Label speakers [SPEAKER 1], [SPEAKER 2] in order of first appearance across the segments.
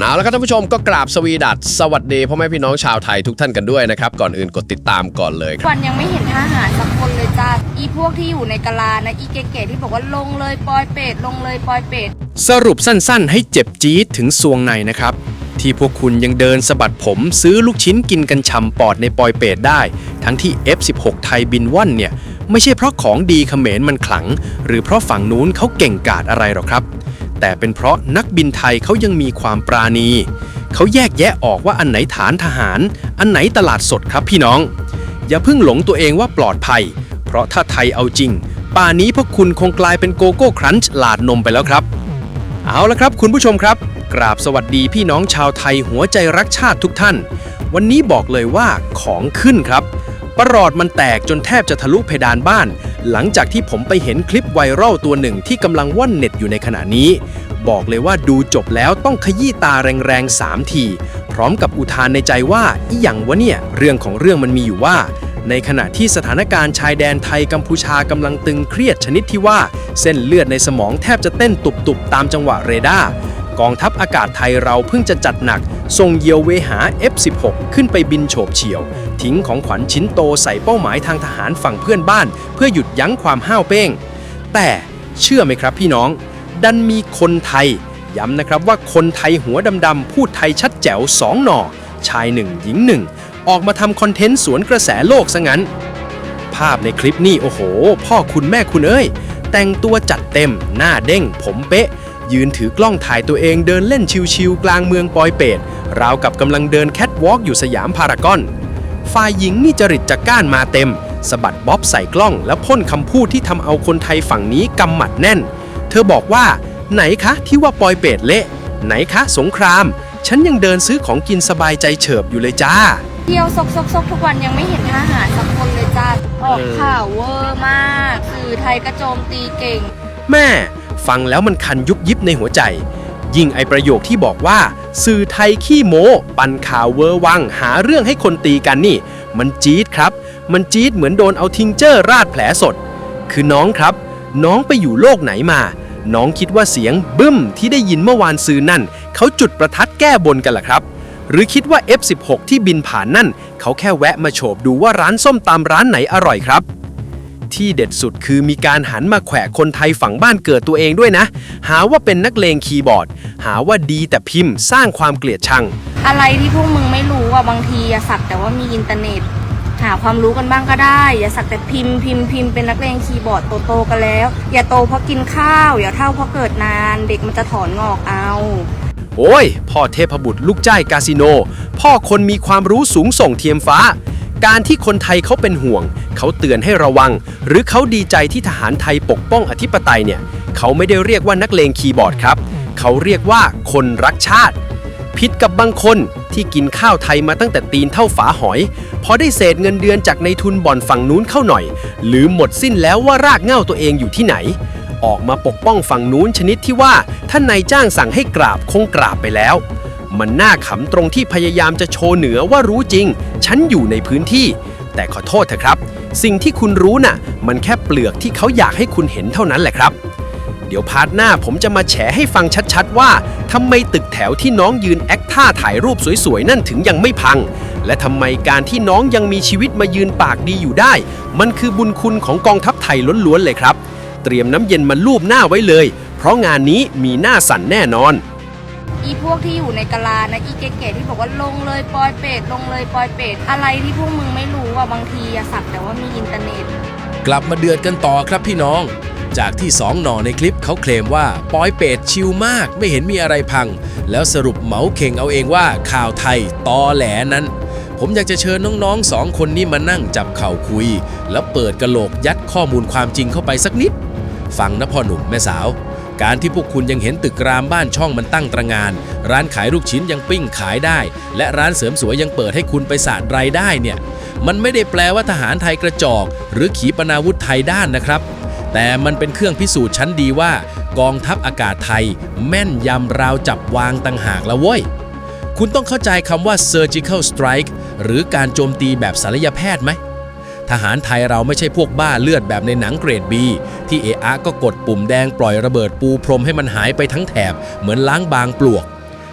[SPEAKER 1] เอาละครับท่านผู้ชมก็กราบสวีดัสสวัสดีพ่อแม่พี่น้องชาวไทยทุกท่านกันด้วยนะครับก่อนอื่นกดติดตามก่อนเลยครับ
[SPEAKER 2] วันยังไม่เห็นทหารสักคนเลยจ้าอีพวกที่อยู่ในกะลานะอีเก๋ๆที่บอกว่าลงเลยปอยเป็ดลงเลยปอยเป็ด
[SPEAKER 3] สรุปสั้นๆ ให้เจ็บจี๊ดถึงซวงในนะครับ ที่พวกคุณยังเดินสะบัดผมซื้อลูกชิ้นกินกันชำปอดในปอยเปตได้ ทั้งที่ F16 ไทยบินว่อนเนี่ย ไม่ใช่เพราะของดีเขมรมันขลัง หรือเพราะฝั่งนู้นเขาเก่งกาจอะไรหรอกครับ แต่เป็นเพราะนักบินไทยเขายังมีความปราณี เขาแยกแยะออกว่าอันไหนฐานทหาร อันไหนตลาดสดครับพี่น้อง อย่าเพิ่งหลงตัวเองว่าปลอดภัย เพราะถ้าไทยเอาจริง ป่านี้พวกคุณคงกลายเป็นโกโก้ครันช์หลาดนมไปแล้วครับ เอาละครับคุณผู้ชมครับ กราบสวัสดีพี่น้องชาวไทยหัวใจรักชาติทุกท่าน วันนี้บอกเลยว่าของขึ้นครับประหลอดมันแตกจนแทบจะทะลุเพดานบ้าน หลังจากที่ผมไปเห็นคลิปไวรัลตัวหนึ่งที่กำลังว่อนเน็ตอยู่ในขณะนี้ บอกเลยว่าดูจบแล้วต้องขยี้ตาแรงๆ 3 ที พร้อมกับอุทานในใจว่าอีหยังวะเนี่ย เรื่องของเรื่องมันมีอยู่ว่า ในขณะที่สถานการณ์ชายแดนไทยกัมพูชากำลังตึงเครียดชนิดที่ว่า เส้นเลือดในสมองแทบจะเต้นตุบๆตามจังหวะเรดาร์กองทัพอากาศไทยเราเพิ่งจะจัดหนักส่งเยียวเวหา F16 ขึ้นไปบินโฉบเฉี่ยว ทิ้งของขวัญชิ้นโตใส่เป้าหมายทางทหารฝั่งเพื่อนบ้าน เพื่อหยุดยั้งความห้าวเป้ง แต่เชื่อไหมครับพี่น้อง ดันมีคนไทย ย้ำนะครับว่าคนไทยหัวดำๆพูดไทยชัดแจ๋วสองหน่อ ชายหนึ่งหญิงหนึ่งออกมาทำคอนเทนต์สวนกระแสโลกซะงั้น ภาพในคลิปนี่โอ้โห พ่อคุณแม่คุณเอ้ย แต่งตัวจัดเต็ม หน้าเด้ง ผมเป๊ะ ยืนถือกล้องถ่ายตัวเองเดินเล่นชิวๆกลางเมืองปอยเปตราวกับกำลังเดินแคทวอล์กอยู่สยามพารากอน ฝ่ายหญิงนี่จริตจักก้านมาเต็มสะบัดบ๊อบใส่กล้องแล้วพ่นคำพูดที่ทำเอาคนไทยฝั่งนี้กำหมัดแน่น เธอบอกว่า ไหนคะที่ว่าปอยเปตเละ ไหนคะสงคราม ฉันยังเดินซื้อของกินสบายใจเฉิบอยู่เลยจ้า
[SPEAKER 2] เที่ยวซกซกซกทุกวันยังไม่เห็นทหารสักคนเลยจ้าออกข่าวเวอร์มากสื่อไทยกระโจมตีเก่ง
[SPEAKER 3] แม่ ฟังแล้วมันคันยุบยิบในหัวใจ ยิ่งไอประโยคที่บอกว่า สื่อไทยขี้โมปันข่าวเวอร์วังหาเรื่องให้คนตีกันนี่ มันจี๊ดครับ มันจี๊ดเหมือนโดนเอาทิงเจอร์ราดแผลสด คือน้องครับ น้องไปอยู่โลกไหนมา น้องคิดว่าเสียงบึ้มที่ได้ยินเมื่อวานซืนนั่น เขาจุดประทัดแก้บนกันล่ะครับ หรือคิดว่า F16 ที่บินผ่านนั่น เขาแค่แวะมาโฉบดูว่าร้านส้มตำร้านไหนอร่อยครับ ที่เด็ดสุดคือมีการหันมาแขวะคนไทยฝั่งบ้านเกิดตัวเองด้วยนะ หาว่าเป็นนักเลงคีย์บอร์ด หาว่าดีแต่พิมพ์สร้างความเกลียดชัง
[SPEAKER 2] อะไรที่พวกมึงไม่รู้อะบางทีอย่าสักแต่ว่ามีอินเทอร์เน็ต หาความรู้กันบ้างก็ได้ อย่าสักแต่พิมพ์พิมพ์พิมพ์เป็นนักเลงคีย์บอร์ดโตๆกันแล้ว อย่าโตเพราะกินข้าวอย่าเท่าเพราะเกิดนาน เด็กมันจะถอนงอกเอา
[SPEAKER 3] โอ้ย พ่อเทพบุตรลูกจ้ายกาสิโน พ่อคนมีความรู้สูงส่งเทียมฟ้า การที่คนไทยเขาเป็นห่วง เขาเตือนให้ระวัง หรือเขาดีใจที่ทหารไทยปกป้องอธิปไตยเนี่ย เขาไม่ได้เรียกว่านักเลงคีย์บอร์ดครับ เขาเรียกว่าคนรักชาติ ผิดกับบางคนที่กินข้าวไทยมาตั้งแต่ตีนเท่าฝาหอย พอได้เศษเงินเดือนจากในทุนบ่อนฝั่งนู้นเข้าหน่อย หรือหมดสิ้นแล้วว่ารากเง้าตัวเองอยู่ที่ไหน ออกมาปกป้องฝั่งนู้นชนิดที่ว่าท่านนายจ้างสั่งให้กราบคงกราบไปแล้ว มันน่าขำตรงที่พยายามจะโชว์เหนือว่ารู้จริง ฉันอยู่ในพื้นที่ แต่ขอโทษเถอะครับ สิ่งที่คุณรู้น่ะ มันแค่เปลือกที่เขาอยากให้คุณเห็นเท่านั้นแหละครับ เดี๋ยวพาร์ทหน้าผมจะมาแฉให้ฟังชัดๆว่าทำไมตึกแถวที่น้องยืนแอคท่าถ่ายรูปสวยๆนั่นถึงยังไม่พัง และทำไมการที่น้องยังมีชีวิตมายืนปากดีอยู่ได้ มันคือบุญคุณของกองทัพไทยล้วนๆเลยครับ เตรียมน้ำเย็นมาลูบหน้าไว้เลย เพราะงานนี้มีหน้าสั่นแน่นอน
[SPEAKER 2] อีพวกที่อยู่ในกะลานะอีเก๋ๆที่บอกว่าลงเลยปอยเป็ดลงเลยปอยเป็ดอะไรที่พวกมึงไม่รู้อะบางทีอย่าสักแต่ว่ามีอินเทอร์เน็ต
[SPEAKER 4] กลับมาเดือดกันต่อครับพี่น้อง จากที่สองหน่อในคลิปเขาเคลมว่าปอยเป็ดชิลมากไม่เห็นมีอะไรพัง แล้วสรุปเหมาเข่งเอาเองว่าข่าวไทยตอแหลนั้น ผมอยากจะเชิญน้องๆสองคนนี้มานั่งจับเข่าคุย แล้วเปิดกระโหลกยัดข้อมูลความจริงเข้าไปสักนิด ฟังนะพ่อหนุ่มแม่สาว การที่พวกคุณยังเห็นตึกรามบ้านช่องมันตั้งตระงาน ร้านขายลูกชิ้นยังปิ้งขายได้ และร้านเสริมสวยยังเปิดให้คุณไปสาดรายได้เนี่ย มันไม่ได้แปลว่าทหารไทยกระจอก หรือขีปนาวุธไทยด้านนะครับ แต่มันเป็นเครื่องพิสูจน์ชั้นดีว่า กองทัพอากาศไทย แม่นยำราวจับวางต่างหากละเว้ยคุณต้องเข้าใจคำว่า surgical strike หรือการโจมตีแบบศัลยแพทย์ไหมทหารไทยเราไม่ใช่พวกบ้าเลือดแบบในหนังเกรด B ที่เออะก็กดปุ่มแดงปล่อยระเบิดปูพรมให้มันหายไปทั้งแถบเหมือนล้างบางปลวก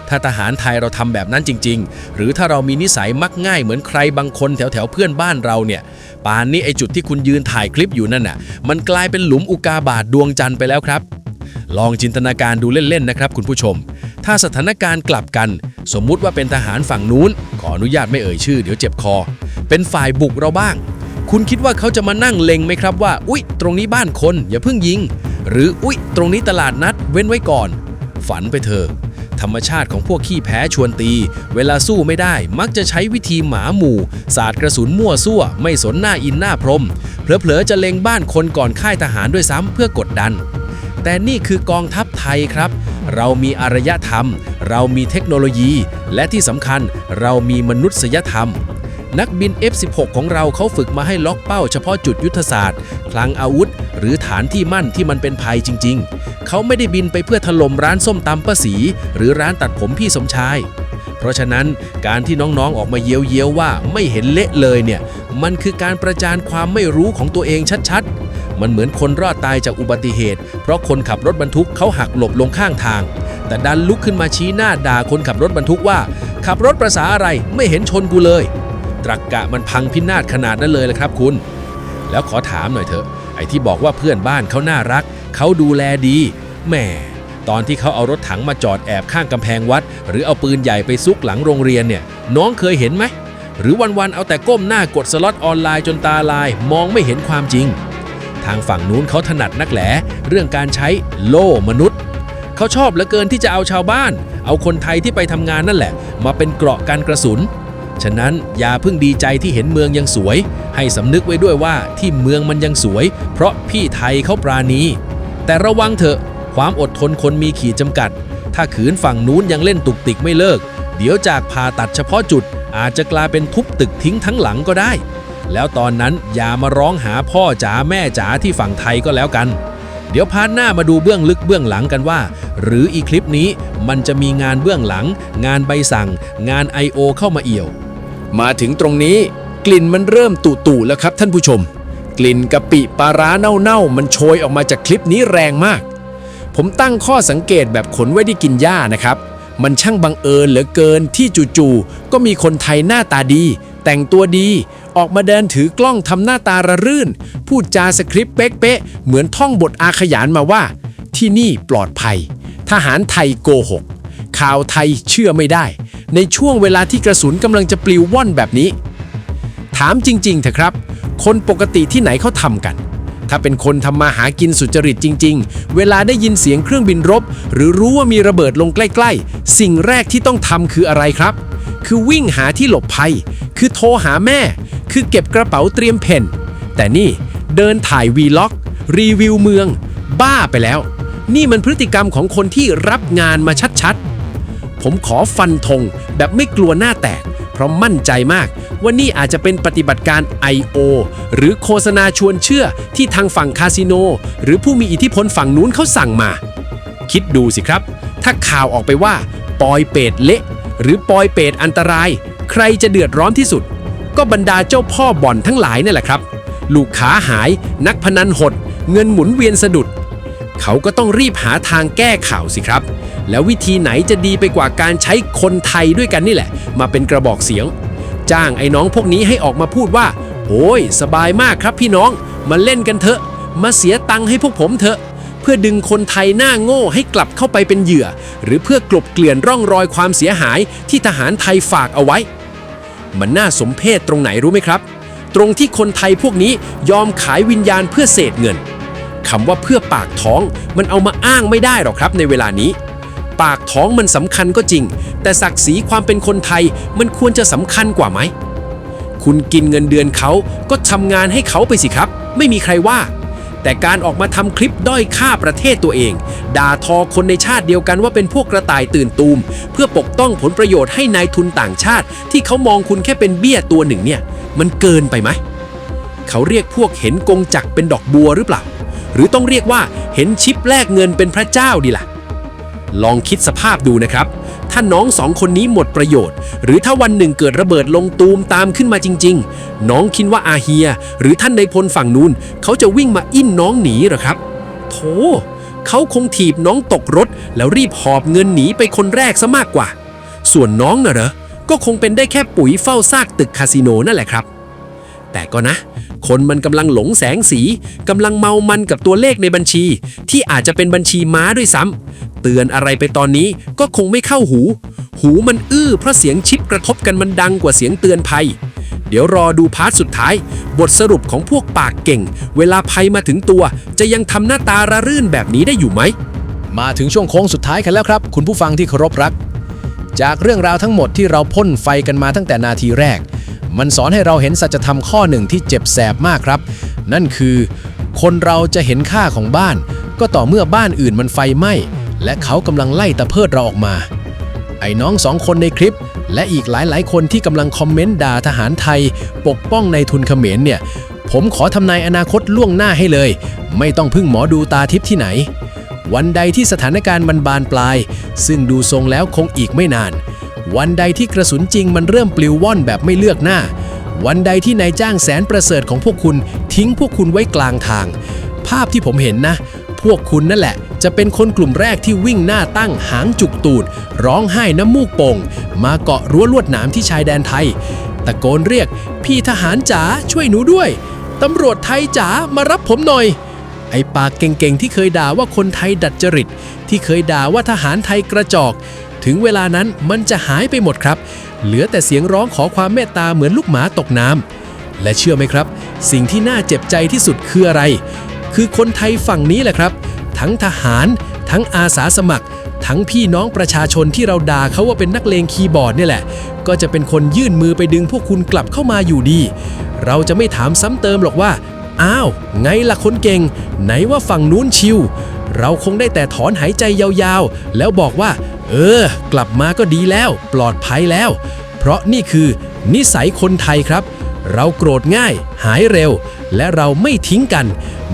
[SPEAKER 4] ถ้าทหารไทยเราทำแบบนั้นจริง ๆ หรือถ้าเรามีนิสัยมักง่ายเหมือนใครบางคนแถวๆเพื่อนบ้านเราเนี่ยป่านนี้ไอจุดที่คุณยืนถ่ายคลิปอยู่นั่นน่ะ มันกลายเป็นหลุมอุกาบาตดวงจันทร์ไปแล้วครับ ลองจินตนาการดูเล่นๆนะครับ คุณผู้ชม ถ้าสถานการณ์กลับกัน สมมุติว่าเป็นทหารฝั่งนู้น ขออนุญาตไม่เอ่ยชื่อ เดี๋ยวเจ็บคอ เป็นฝ่ายบุกเราบ้าง คุณคิดว่าเขาจะมานั่งเล็งไหมครับว่า อุ๊ย ตรงนี้บ้านคนอย่าเพิ่งยิง หรืออุ๊ย ตรงนี้ตลาดนัดเว้นไว้ก่อน ฝันไปเถอะธรรมชาติของพวกขี้แพ้ชวนตี เวลาสู้ไม่ได้มักจะใช้วิธีหมาหมู่สาดกระสุนมั่วซั่ว ไม่สนหน้าอินหน้าพรม เผลอๆจะเล็งบ้านคนก่อนค่ายทหารด้วยซ้ำเพื่อกดดัน แต่นี่คือกองทัพไทยครับ เรามีอารยธรรม เรามีเทคโนโลยี และที่สำคัญเรามีมนุษยธรรม นักบิน F16 ของเราเขาฝึกมาให้ล็อกเป้าเฉพาะจุดยุทธศาสตร์ คลังอาวุธ หรือฐานที่มั่นที่มันเป็นภัยจริง ๆ เขาไม่ได้บินไปเพื่อถล่มร้านส้มตำป้าสี หรือร้านตัดผมพี่สมชาย เพราะฉะนั้นการที่น้องๆออกมาเยียวเยียวๆว่าไม่เห็นเละเลยเนี่ย มันคือการประจานความไม่รู้ของตัวเองชัดๆมันเหมือนคนรอดตายจากอุบัติเหตุ เพราะคนขับรถบรรทุกเขาหักหลบลงข้างทาง แต่ดันลุกขึ้นมาชี้หน้าด่าคนขับรถบรรทุกว่า ขับรถประษาอะไรไม่เห็นชนกูเลย ตรักกะมันพังพินาศขนาดนั้นเลยละครับคุณ แล้วขอถามหน่อยเถอะ ไอ้ที่บอกว่าเพื่อนบ้านเขาน่ารัก เขาดูแลดีแหมตอนที่เขาเอารถถังมาจอดแอบข้างกำแพงวัด หรือเอาปืนใหญ่ไปซุกหลังโรงเรียนเนี่ย น้องเคยเห็นไหม หรือวันๆเอาแต่ก้มหน้ากดสล็อตออนไลน์จนตาลาย มองไม่เห็นความจริง ทางฝั่งนู้นเขาถนัดนักแหลเรื่องการใช้โล่มนุษย์ เขาชอบเหลือเกินที่จะเอาชาวบ้าน เอาคนไทยที่ไปทำงานนั่นแหละ มาเป็นเกราะกันกระสุน ฉะนั้นอย่าเพิ่งดีใจที่เห็นเมืองยังสวย ให้สำนึกไว้ด้วยว่าที่เมืองมันยังสวย เพราะพี่ไทยเขาปราณี แต่ระวังเถอะ ความอดทนคนมีขีดจำกัด ถ้าขืนฝั่งนู้นยังเล่นตุกติกไม่เลิก เดี๋ยวจากผ่าตัดเฉพาะจุด อาจจะกลายเป็นทุบตึกทิ้งทั้งหลังก็ได้ แล้วตอนนั้นอย่ามาร้องหาพ่อจ๋าแม่จ๋าที่ฝั่งไทยก็แล้วกันเดี๋ยวพาร์ทหน้ามาดูเบื้องลึกเบื้องหลังกันว่า หรืออีคลิปนี้มันจะมีงานเบื้องหลัง งานใบสั่ง งาน I.O. เข้ามาเอี่ยว
[SPEAKER 3] มาถึงตรงนี้กลิ่นมันเริ่มตุ่ๆแล้วครับท่านผู้ชม กลิ่นกะปิปลาร้าเน่าๆ มันโชยออกมาจากคลิปนี้แรงมาก ผมตั้งข้อสังเกตแบบขนไว้ได้กินหญ้านะครับ มันช่างบังเอิญเหลือเกินที่จู่ๆก็มีคนไทยหน้าตาดี แต่งตัวดี ออกมาเดินถือกล้องทำหน้าตาระรื่น พูดจาสคริปต์เป๊ะๆเหมือนท่องบทอาขยานมาว่า ที่นี่ปลอดภัย ทหารไทยโกหกข่าวไทยเชื่อไม่ได้ ในช่วงเวลาที่กระสุนกำลังจะปลิวว่อนแบบนี้ ถามจริงๆเถอะครับ คนปกติที่ไหนเขาทำกัน ถ้าเป็นคนทำมาหากินสุจริตจริง ๆ เวลาได้ยินเสียงเครื่องบินรบ หรือรู้ว่ามีระเบิดลงใกล้ๆ สิ่งแรกที่ต้องทำคืออะไรครับ คือวิ่งหาที่หลบภัย คือโทรหาแม่ คือเก็บกระเป๋าเตรียมเพนแต่นี่เดินถ่ายวีล็อก รีวิวเมือง บ้าไปแล้ว นี่มันพฤติกรรมของคนที่รับงานมาชัดๆ ผมขอฟันธงแบบไม่กลัวหน้าแตก เพราะมั่นใจมากว่านี่อาจจะเป็นปฏิบัติการ I.O. หรือโฆษณาชวนเชื่อที่ทางฝั่งคาสิโน หรือผู้มีอิทธิพลฝั่งนู้นเขาสั่งมา คิดดูสิครับ ถ้าข่าวออกไปว่า ปอยเป็ดเละ หรือปอยเป็ดอันตราย ใครจะเดือดร้อนที่สุด ก็บรรดาเจ้าพ่อบ่อนทั้งหลายนี่แหละครับ ลูกขาหาย นักพนันหด เงินหมุนเวียนสะดุด เขาก็ต้องรีบหาทางแก้ข่าวสิครับ แล้ววิธีไหนจะดีไปกว่าการใช้คนไทยด้วยกันนี่แหละ มาเป็นกระบอกเสียง จ้างไอ้น้องพวกนี้ให้ออกมาพูดว่า โอ้ย สบายมากครับพี่น้อง มาเล่นกันเถอะ มาเสียตังค์ให้พวกผมเถอะ เพื่อดึงคนไทยหน้าโง่ให้กลับเข้าไปเป็นเหยื่อ หรือเพื่อกลบเกลื่อนร่องรอยความเสียหายที่ทหารไทยฝากเอาไว้ มันน่าสมเพชตรงไหนรู้ไหมครับ ตรงที่คนไทยพวกนี้ยอมขายวิญญาณเพื่อเศษเงิน คำว่าเพื่อปากท้องมันเอามาอ้างไม่ได้หรอกครับในเวลานี้ ปากท้องมันสำคัญก็จริง แต่ศักดิ์ศรีความเป็นคนไทยมันควรจะสำคัญกว่าไหม คุณกินเงินเดือนเขาก็ทำงานให้เขาไปสิครับ ไม่มีใครว่า แต่การออกมาทำคลิปด้อยค่าประเทศตัวเอง ด่าทอคนในชาติเดียวกันว่าเป็นพวกกระต่ายตื่นตูม เพื่อปกป้องผลประโยชน์ให้นายทุนต่างชาติ ที่เขามองคุณแค่เป็นเบี้ยตัวหนึ่งเนี่ย มันเกินไปไหมเขาเรียกพวกเห็นกงจักเป็นดอกบัวหรือเปล่า หรือต้องเรียกว่าเห็นชิปแลกเงินเป็นพระเจ้าดีล่ะ ลองคิดสภาพดูนะครับ ถ้าน้องสองคนนี้หมดประโยชน์ หรือถ้าวันหนึ่งเกิดระเบิดลงตูมตามขึ้นมาจริง ๆ น้องคิดว่าอาเฮีย หรือท่านในพลฝั่งนู้นเขาจะวิ่งมาอิ้นน้องหนีหรอครับโธ่
[SPEAKER 5] เขาคงถีบน้องตกรถ แล้วรีบหอบเงินหนีไปคนแรกซะมากกว่า ส่วนน้องน่ะเหรอก็คงเป็นได้แค่ปุ๋ยเฝ้าซากตึกคาสิโนนั่นแหละครับ แต่ก็นะ คนมันกำลังหลงแสงสีกำลังเมามันกับตัวเลขในบัญชี ที่อาจจะเป็นบัญชีม้าด้วยซ้ำเตือนอะไรไปตอนนี้ก็คงไม่เข้าหู หูมันอื้อเพราะเสียงชิปกระทบกันมันดังกว่าเสียงเตือนภัย เดี๋ยวรอดูพาร์ทสุดท้าย บทสรุปของพวกปากเก่ง เวลาภัยมาถึงตัว จะยังทำหน้าตาระรื่นแบบนี้ได้อยู่ไหม
[SPEAKER 3] มาถึงช่วงโค้งสุดท้ายกันแล้วครับ คุณผู้ฟังที่เคารพรัก จากเรื่องราวทั้งหมดที่เราพ่นไฟกันมาตั้งแต่นาทีแรก มันสอนให้เราเห็นสัจธรรมข้อหนึ่งที่เจ็บแสบมากครับ นั่นคือ คนเราจะเห็นค่าของบ้าน ก็ต่อเมื่อบ้านอื่นมันไฟไหม้และเขากำลังไล่ตะเพิดเราออกมา ไอ้น้องสองคนในคลิป และอีกหลายๆ คนที่กำลังคอมเมนต์ด่าทหารไทย ปกป้องในทุนเขมรเนี่ย ผมขอทำนายอนาคตล่วงหน้าให้เลย ไม่ต้องพึ่งหมอดูตาทิพย์ที่ไหน วันใดที่สถานการณ์มันบานปลาย ซึ่งดูทรงแล้วคงอีกไม่นาน วันใดที่กระสุนจริงมันเริ่มปลิวว่อนแบบไม่เลือกหน้า วันใดที่นายจ้างแสนประเสริฐของพวกคุณทิ้งพวกคุณไว้กลางทาง ภาพที่ผมเห็นนะ พวกคุณนั่นแหละ จะเป็นคนกลุ่มแรกที่วิ่งหน้าตั้งหางจุกตูด ร้องไห้น้ำมูกโป่งมาเกาะรั้วลวดหนามที่ชายแดนไทย ตะโกนเรียก พี่ทหารจ๋าช่วยหนูด้วยตำรวจไทยจ๋ามารับผมหน่อยไอปากเก่งๆ ที่เคยด่าว่าคนไทยดัดจริต ที่เคยด่าว่าทหารไทยกระจอก ถึงเวลานั้นมันจะหายไปหมดครับ เหลือแต่เสียงร้องขอความเมตตาเหมือนลูกหมาตกน้ำและเชื่อไหมครับ สิ่งที่น่าเจ็บใจที่สุดคืออะไร คือคนไทยฝั่งนี้แหละครับ ทั้งทหาร ทั้งอาสาสมัคร ทั้งพี่น้องประชาชนที่เราด่าเขาว่าเป็นนักเลงคีย์บอร์ดเนี่ยแหละ ก็จะเป็นคนยื่นมือไปดึงพวกคุณกลับเข้ามาอยู่ดี เราจะไม่ถามซ้ำเติมหรอกว่าอ้าว ไงล่ะคนเก่ง ไหนว่าฝั่งนู้นชิว เราคงได้แต่ถอนหายใจยาวๆ แล้วบอกว่า เออ กลับมาก็ดีแล้ว ปลอดภัยแล้ว เพราะนี่คือนิสัยคนไทยครับ เราโกรธง่าย หายเร็ว และเราไม่ทิ้งกัน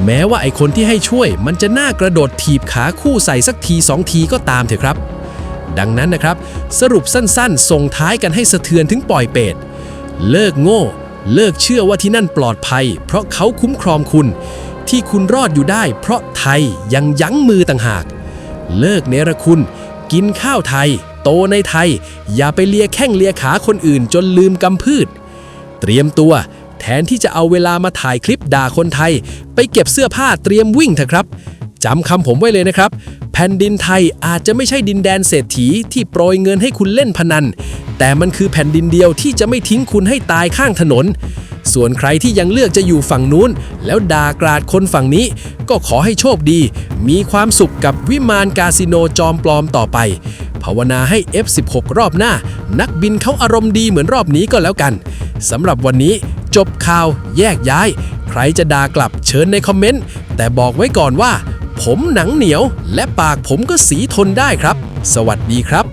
[SPEAKER 3] แม้ว่าไอคนที่ให้ช่วย มันจะน่ากระโดดถีบขาคู่ใส่สักทีสองทีก็ตามเถอะครับ ดังนั้นนะครับ สรุปสั้นๆ ส่งท้ายกันให้สะเทือนถึงปล่อยเป็ด เลิกโง่ เลิกเชื่อว่าที่นั่นปลอดภัย เพราะเขาคุ้มครองคุณ ที่คุณรอดอยู่ได้ เพราะไทยยังยั้งมือต่างหาก เลิกเนรคุณ กินข้าวไทย โตในไทย อย่าไปเลียแข้งเลียขาคนอื่นจนลืมกำพืช เตรียมตัว แทนที่จะเอาเวลามาถ่ายคลิปด่าคนไทย ไปเก็บเสื้อผ้าเตรียมวิ่งเถอะครับ จำคำผมไว้เลยนะครับ แผ่นดินไทยอาจจะไม่ใช่ดินแดนเศรษฐีที่โปรยเงินให้คุณเล่นพนัน แต่มันคือแผ่นดินเดียวที่จะไม่ทิ้งคุณให้ตายข้างถนน ส่วนใครที่ยังเลือกจะอยู่ฝั่งนู้น แล้วด่ากราดคนฝั่งนี้ ก็ขอให้โชคดี มีความสุขกับวิมานคาสิโนจอมปลอมต่อไป ภาวนาให้ F16 รอบหน้า นักบินเขาอารมณ์ดีเหมือนรอบนี้ก็แล้วกันสำหรับวันนี้จบข่าวแยกย้าย ใครจะด่ากลับเชิญในคอมเมนต์แต่บอกไว้ก่อนว่า ผมหนังเหนียว และปากผมก็สีทนได้ครับ สวัสดีครับ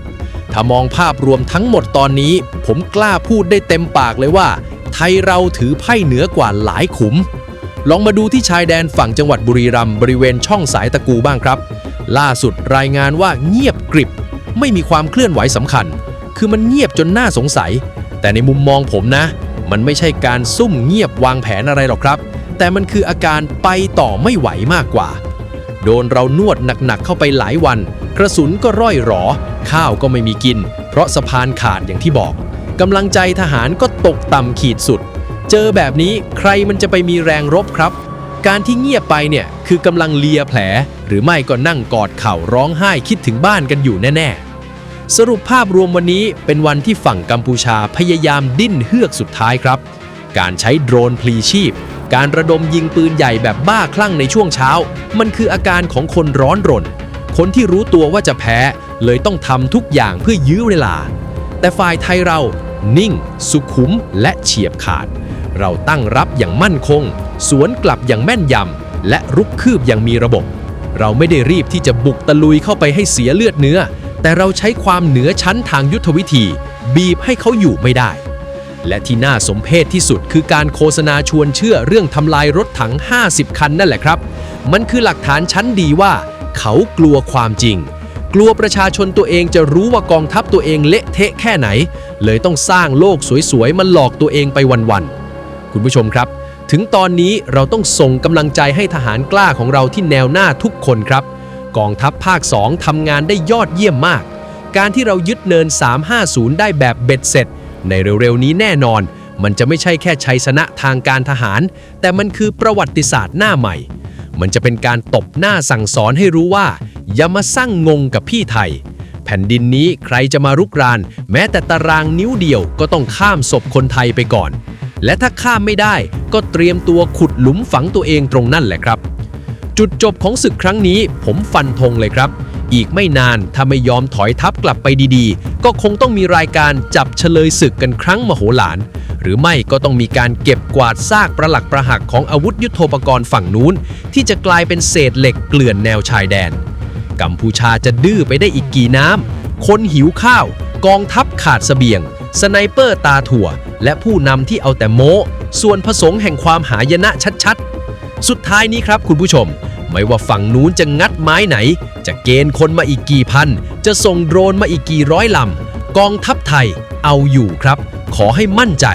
[SPEAKER 6] ถ้ามองภาพรวมทั้งหมดตอนนี้ ผมกล้าพูดได้เต็มปากเลยว่า ไทยเราถือไพ่เหนือกว่าหลายขุม ลองมาดูที่ชายแดนฝั่งจังหวัดบุรีรัมย์บริเวณช่องสายตะกูบ้างครับ ล่าสุดรายงานว่าเงียบกริบ ไม่มีความเคลื่อนไหวสำคัญ คือมันเงียบจนน่าสงสัย แต่ในมุมมองผมนะ มันไม่ใช่การซุ่มเงียบวางแผนอะไรหรอกครับ แต่มันคืออาการไปต่อไม่ไหวมากกว่า โดนเรานวดหนักๆเข้าไปหลายวัน กระสุนก็ร่อยหรอ ข้าวก็ไม่มีกิน เพราะสะพานขาดอย่างที่บอกกำลังใจทหารก็ตกต่ำขีดสุด เจอแบบนี้ใครมันจะไปมีแรงรบครับ การที่เงียบไปเนี่ยคือกำลังเลียแผล หรือไม่ก็นั่งกอดเข่าร้องไห้คิดถึงบ้านกันอยู่แน่ๆ สรุปภาพรวมวันนี้เป็นวันที่ฝั่งกัมพูชาพยายามดิ้นเฮือกสุดท้ายครับ การใช้โดรนพลีชีพ การระดมยิงปืนใหญ่แบบบ้าคลั่งในช่วงเช้า มันคืออาการของคนร้อนรน คนที่รู้ตัวว่าจะแพ้ เลยต้องทำทุกอย่างเพื่อยื้อเวลา แต่ฝ่ายไทยเรา นิ่ง สุขุมและเฉียบขาด เราตั้งรับอย่างมั่นคง สวนกลับอย่างแม่นยำและรุกคืบอย่างมีระบบ เราไม่ได้รีบที่จะบุกตะลุยเข้าไปให้เสียเลือดเนื้อ แต่เราใช้ความเหนือชั้นทางยุทธวิธี บีบให้เขาอยู่ไม่ได้ และที่น่าสมเพชที่สุดคือการโฆษณาชวนเชื่อเรื่องทำลายรถถัง 50 คันนั่นแหละครับ มันคือหลักฐานชั้นดีว่า เขากลัวความจริง กลัวประชาชนตัวเองจะรู้ว่ากองทัพตัวเองเละเทะแค่ไหน เลยต้องสร้างโลกสวยๆมาหลอกตัวเองไปวันๆ คุณผู้ชมครับ ถึงตอนนี้เราต้องส่งกำลังใจให้ทหารกล้าของเราที่แนวหน้าทุกคนครับ
[SPEAKER 3] กองทัพภาค 2ทำงานได้ยอดเยี่ยมมาก การที่เรายึดเนิน 350 ได้แบบเบ็ดเสร็จ ในเร็วๆนี้แน่นอน มันจะไม่ใช่แค่ชัยชนะทางการทหาร แต่มันคือประวัติศาสตร์หน้าใหม่ มันจะเป็นการตบหน้าสั่งสอนให้รู้ว่า อย่ามาสร้างงงกับพี่ไทย แผ่นดินนี้ใครจะมารุกราน แม้แต่ตารางนิ้วเดียวก็ต้องข้ามศพคนไทยไปก่อน และถ้าข้ามไม่ได้ก็เตรียมตัวขุดหลุมฝังตัวเองตรงนั่นแหละครับ จุดจบของศึกครั้งนี้ผมฟันธงเลยครับ อีกไม่นานถ้าไม่ยอมถอยทัพกลับไปดีๆ ก็คงต้องมีรายการจับเฉลยศึกกันครั้งมโหฬาร หรือไม่ก็ต้องมีการเก็บกวาดซากประหลักประหักของอาวุธยุโทโธปกรณ์ฝั่งนู้น ที่จะกลายเป็นเศษเหล็กเกลื่อนแนวชายแดน กัมพูชาจะดื้อไปได้อีกกี่น้ำ คนหิวข้าว กองทัพขาดเสบียง สไนเปอร์ตาถั่ว และผู้นำที่เอาแต่โม้ ส่วนผสมแห่งความหายนะชัดๆ สุดท้ายนี้ครับคุณผู้ชม ไม่ว่าฝั่งนู้นจะงัดไม้ไหน จะเกณฑ์คนมาอีกกี่พัน จะส่งโดรนมาอีกกี่ร้อยลำ กองทัพไทยเอาอยู่ครับ ขอให้มั่นใจ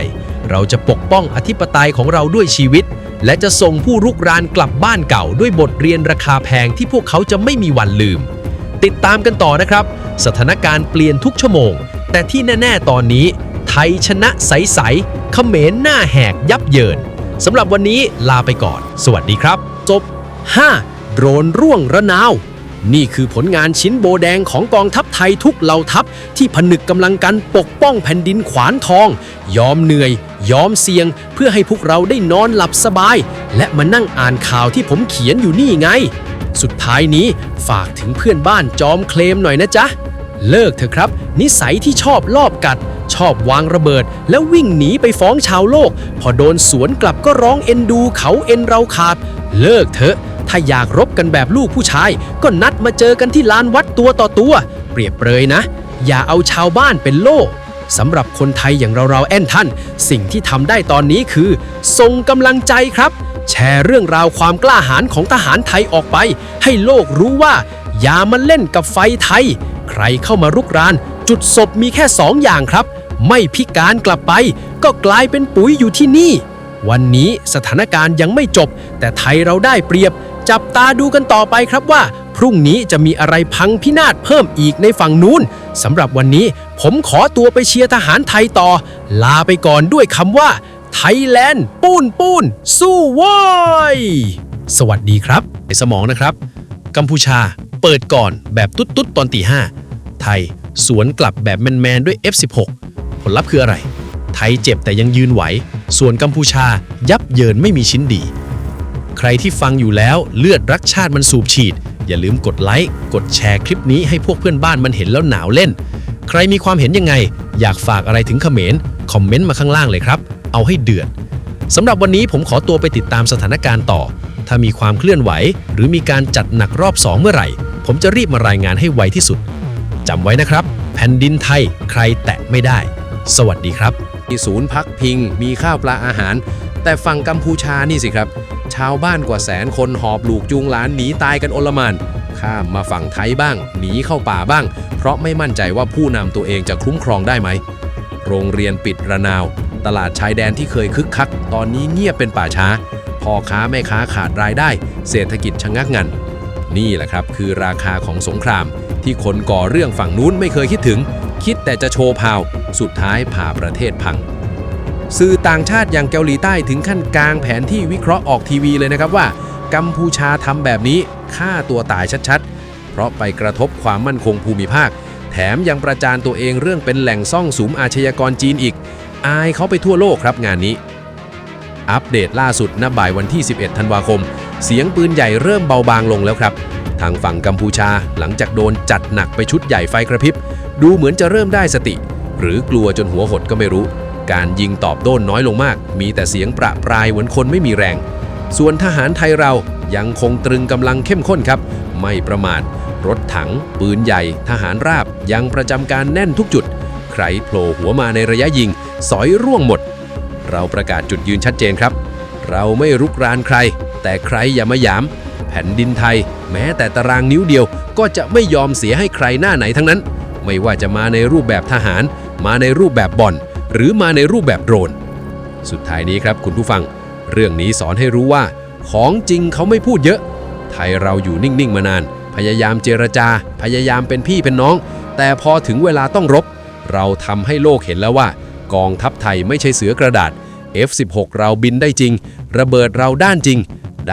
[SPEAKER 3] เราจะปกป้องอธิปไตยของเราด้วยชีวิต และจะส่งผู้รุกรานกลับบ้านเก่าด้วยบทเรียนราคาแพงที่พวกเขาจะไม่มีวันลืม ติดตามกันต่อนะครับ สถานการณ์เปลี่ยนทุกชั่วโมง แต่ที่แน่ ๆ ตอนนี้ ไทยชนะใสๆเขมรหน้าแหกยับเยินสำหรับวันนี้ลาไปก่อน สวัสดีครับ จบ 5. โดรนร่วงระนาว นี่คือผลงานชิ้นโบแดงของกองทัพไทยทุกเหล่าทัพ ที่ผนึกกำลังกันปกป้องแผ่นดินขวานทอง ยอมเหนื่อย ยอมเสี่ยง เพื่อให้พวกเราได้นอนหลับสบาย และมานั่งอ่านข่าวที่ผมเขียนอยู่นี่ไง สุดท้ายนี้ฝากถึงเพื่อนบ้านจอมเคลมหน่อยนะจ๊ะเลิกเถอะครับ นิสัยที่ชอบลอบกัด ชอบวางระเบิด แล้ววิ่งหนีไปฟ้องชาวโลก พอโดนสวนกลับก็ร้องเอ็นดูเขาเอ็นเราขาด เลิกเถอะ ถ้าอยากรบกันแบบลูกผู้ชาย ก็นัดมาเจอกันที่ลานวัดตัวต่อตัว เปรียบเปรยนะ อย่าเอาชาวบ้านเป็นโล่สำหรับคนไทยอย่างเราๆแอนท่าน สิ่งที่ทำได้ตอนนี้คือส่งกำลังใจครับ แชร์เรื่องราวความกล้าหาญของทหารไทยออกไป ให้โลกรู้ว่า อย่ามาเล่นกับไฟไทย ใครเข้ามารุกราน จุดศพมีแค่สองอย่างครับ ไม่พิการกลับไป ก็กลายเป็นปุ๋ยอยู่ที่นี่ วันนี้สถานการณ์ยังไม่จบ แต่ไทยเราได้เปรียบ จับตาดูกันต่อไปครับว่า พรุ่งนี้จะมีอะไรพังพินาศเพิ่มอีกในฝั่งนู้นสำหรับวันนี้ผมขอตัวไปเชียร์ทหารไทยต่อ ลาไปก่อนด้วยคำว่า ไทยแลนด์ปูนปูนสู้ว้ยสวัสดีครับในสมองนะครับ กัมพูชาเปิดก่อนแบบตุ๊ดตุ๊ดตอนตีห้าไทยสวนกลับแบบแมนแมนด้วย F16 ผลลัพธ์คืออะไร ไทยเจ็บแต่ยังยืนไหว ส่วนกัมพูชายับเยินไม่มีชิ้นดี ใครที่ฟังอยู่แล้วเลือดรักชาติมันสูบฉีด อย่าลืมกดไลค์กดแชร์คลิปนี้ให้พวกเพื่อนบ้านมันเห็นแล้วหนาวเล่น ใครมีความเห็นยังไง อยากฝากอะไรถึงเขมรคอมเมนต์มาข้างล่างเลยครับ เอาให้เดือดสำหรับวันนี้ผมขอตัวไปติดตามสถานการณ์ต่อ ถ้ามีความเคลื่อนไหว หรือมีการจัดหนักรอบ2เมื่อไหร่ ผมจะรีบมารายงานให้ไวที่สุดจำไว้นะครับ แผ่นดินไทยใครแตะไม่ได้ สวัสดีครับ
[SPEAKER 7] มีศูนย์พักพิง มีข้าวปลาอาหาร แต่ฝั่งกัมพูชานี่สิครับ ชาวบ้านกว่าแสนคนหอบลูกจูงหลานหนีตายกันโอลมานข้ามมาฝั่งไทยบ้าง หนีเข้าป่าบ้าง เพราะไม่มั่นใจว่าผู้นำตัวเองจะคุ้มครองได้ไหม โรงเรียนปิดระนาว ตลาดชายแดนที่เคยคึกคัก ตอนนี้เงียบเป็นป่าช้าพ่อค้าแม่ค้าขาดรายได้ เศรษฐกิจชะงักงัน นี่แหละครับคือราคาของสงคราม ที่คนก่อเรื่องฝั่งนู้นไม่เคยคิดถึง คิดแต่จะโชว์พาว สุดท้ายผ่าประเทศพัง สื่อต่างชาติอย่างเกาหลีใต้ถึงขั้นกลางแผนที่วิเคราะห์ออกทีวีเลยนะครับว่า กัมพูชาทำแบบนี้ฆ่าตัวตายชัดๆ เพราะไปกระทบความมั่นคงภูมิภาค แถมยังประจานตัวเองเรื่องเป็นแหล่งซ่องสุมอาชญากรจีนอีก อายเขาไปทั่วโลกครับงานนี้ อัปเดตล่าสุดณบ่ายวันที่ 11 ธันวาคม เสียงปืนใหญ่เริ่มเบาบางลงแล้วครับทางฝั่งกัมพูชาหลังจากโดนจัดหนักไปชุดใหญ่ไฟกระพริบ ดูเหมือนจะเริ่มได้สติ หรือกลัวจนหัวหดก็ไม่รู้ การยิงตอบโต้นน้อยลงมาก มีแต่เสียงประปรายเหมือนคนไม่มีแรง ส่วนทหารไทยเรายังคงตรึงกำลังเข้มข้นครับ ไม่ประมาทรถถัง ปืนใหญ่ ทหารราบ ยังประจำการแน่นทุกจุด ใครโผล่หัวมาในระยะยิง สอยร่วงหมด เราประกาศจุดยืนชัดเจนครับ เราไม่รุกรานใคร แต่ใครอย่ามาหยาม แผ่นดินไทย แม้แต่ตารางนิ้วเดียว ก็จะไม่ยอมเสียให้ใครหน้าไหนทั้งนั้น ไม่ว่าจะมาในรูปแบบทหาร มาในรูปแบบบ่อน หรือมาในรูปแบบโดรน สุดท้ายนี้ครับคุณผู้ฟัง เรื่องนี้สอนให้รู้ว่า ของจริงเขาไม่พูดเยอะ ไทยเราอยู่นิ่ง ๆ มานาน
[SPEAKER 3] พยายามเจรจา พยายามเป็นพี่เป็นน้อง แต่พอถึงเวลาต้องรบ เราทำให้โลกเห็นแล้วว่า กองทัพไทยไม่ใช่เสือกระดาษ F16 เราบินได้จริง ระเบิดเราด้านจริง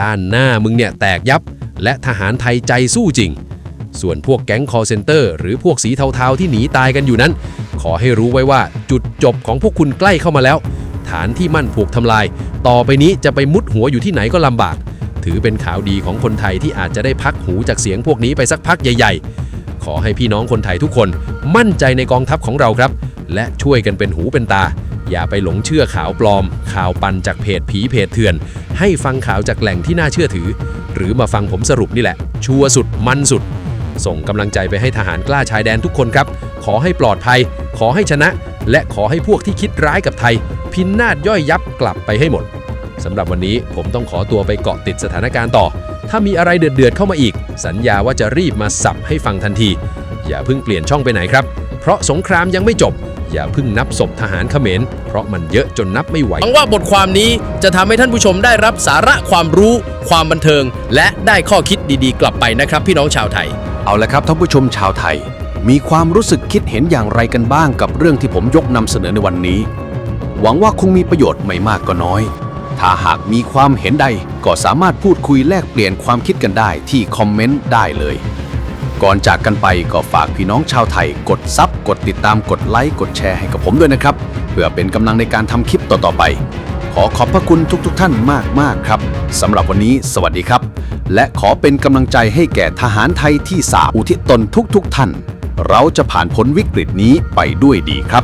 [SPEAKER 3] ด้านหน้ามึงเนี่ยแตกยับ และทหารไทยใจสู้จริง ส่วนพวกแก๊ง call center หรือพวกสีเทาๆที่หนีตายกันอยู่นั้น ขอให้รู้ไว้ว่าจุดจบของพวกคุณใกล้เข้ามาแล้ว ฐานที่มั่นผูกทำลาย ต่อไปนี้จะไปมุดหัวอยู่ที่ไหนก็ลำบาก ถือเป็นข่าวดีของคนไทยที่อาจจะได้พักหูจากเสียงพวกนี้ไปสักพักใหญ่ ๆ ขอให้พี่น้องคนไทยทุกคน มั่นใจในกองทัพของเราครับ และช่วยกันเป็นหูเป็นตา อย่าไปหลงเชื่อข่าวปลอม ข่าวปั่นจากเพจผีเพจเถื่อน ให้ฟังข่าวจากแหล่งที่น่าเชื่อถือ หรือมาฟังผมสรุปนี่แหละ ชัวร์สุดมันสุด ส่งกำลังใจไปให้ทหารกล้าชายแดนทุกคนครับ ขอให้ปลอดภัย ขอให้ชนะ และขอให้พวกที่คิดร้ายกับไทย พินนาศย่อยยับกลับไปให้หมดสำหรับวันนี้ผมต้องขอตัวไปเกาะติดสถานการณ์ต่อ ถ้ามีอะไรเดือดๆเข้ามาอีก สัญญาว่าจะรีบมาสับให้ฟังทันที อย่าเพิ่งเปลี่ยนช่องไปไหนครับ เพราะสงครามยังไม่จบ อย่าเพิ่งนับศพทหารเขมร เพราะมันเยอะจนนับไม่ไหว
[SPEAKER 8] หวังว่าบทความนี้จะทำให้ท่านผู้ชมได้รับสาระความรู้ ความบันเทิง และได้ข้อคิดดีๆ กลับไปนะครับ พี่น้องชาวไทย
[SPEAKER 1] เอาละครับท่านผู้ชมชาวไทย มีความรู้สึกคิดเห็นอย่างไรกันบ้างกับเรื่องที่ผมยกนำเสนอในวันนี้ หวังว่าคงมีประโยชน์ไม่มากก็น้อย ถ้าหากมีความเห็นใดก็สามารถพูดคุยแลกเปลี่ยนความคิดกันได้ที่คอมเมนต์ได้เลย ก่อนจากกันไปก็ฝากพี่น้องชาวไทย กดซับกดติดตามกดไลค์กดแชร์ให้กับผมด้วยนะครับ เพื่อเป็นกำลังในการทำคลิปต่อๆไป ขอขอบพระคุณทุกๆทท่านมากๆครับสำหรับวันนี้สวัสดีครับ และขอเป็นกำลังใจให้แก่ทหารไทยที่สาอุทิศตนทุกๆทท่าน เราจะผ่านพ้นวิกฤตนี้ไปด้วยดีครับ